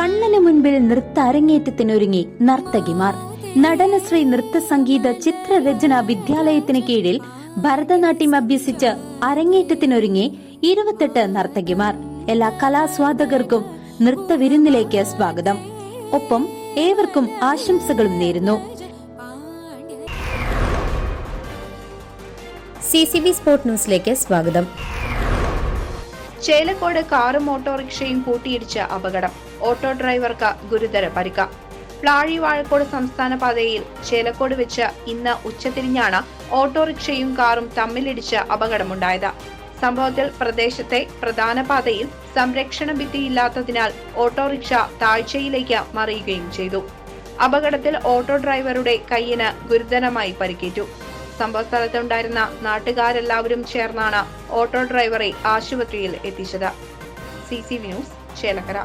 കണ്ണന് മുൻപിൽ നൃത്ത അരങ്ങേറ്റത്തിനൊരുങ്ങി നർത്തകിമാർ. നടനശ്രീ നൃത്ത സംഗീത ചിത്രരചന വിദ്യാലയത്തിന് കീഴിൽ ഭരതനാട്യം അഭ്യസിച്ച് അരങ്ങേറ്റത്തിനൊരുങ്ങി ഇരുപത്തെട്ട് നർത്തകിമാർ. എല്ലാ കലാസ്വാദകർക്കും നൃത്ത വിരുന്നിലേക്ക് സ്വാഗതം. ഒപ്പം ഏവർക്കും ആശംസകളും നേരുന്നു. സി സി ബി സ്പോർട്ട് ന്യൂസിലേക്ക് സ്വാഗതം. ചേലക്കോട് കാറും ഓട്ടോറിക്ഷയും കൂട്ടിയിടിച്ച് അപകടം. ഓട്ടോ ഡ്രൈവർക്ക് ഗുരുതര പരിക്ക. പ്ലാഴി വാഴക്കോട് സംസ്ഥാന പാതയിൽ ചേലക്കോട് വെച്ച് ഇന്ന് ഉച്ചതിരിഞ്ഞാണ് ഓട്ടോറിക്ഷയും കാറും തമ്മിലിടിച്ച് അപകടമുണ്ടായത്. സംഭവത്തിൽ പ്രദേശത്തെ പ്രധാന പാതയിൽ സംരക്ഷണ ഭിത്തിയില്ലാത്തതിനാൽ ഓട്ടോറിക്ഷ താഴ്ചയിലേക്ക് മറിയുകയും ചെയ്തു. അപകടത്തിൽ ഓട്ടോ ഡ്രൈവറുടെ കയ്യിന് ഗുരുതരമായി പരിക്കേറ്റു. സംഭവസ്ഥലത്തുണ്ടായിരുന്ന നാട്ടുകാരെല്ലാവരും ചേർന്നാണ് ഓട്ടോ ഡ്രൈവറെ ആശുപത്രിയിൽ എത്തിച്ചത്. C C news Chelakkara.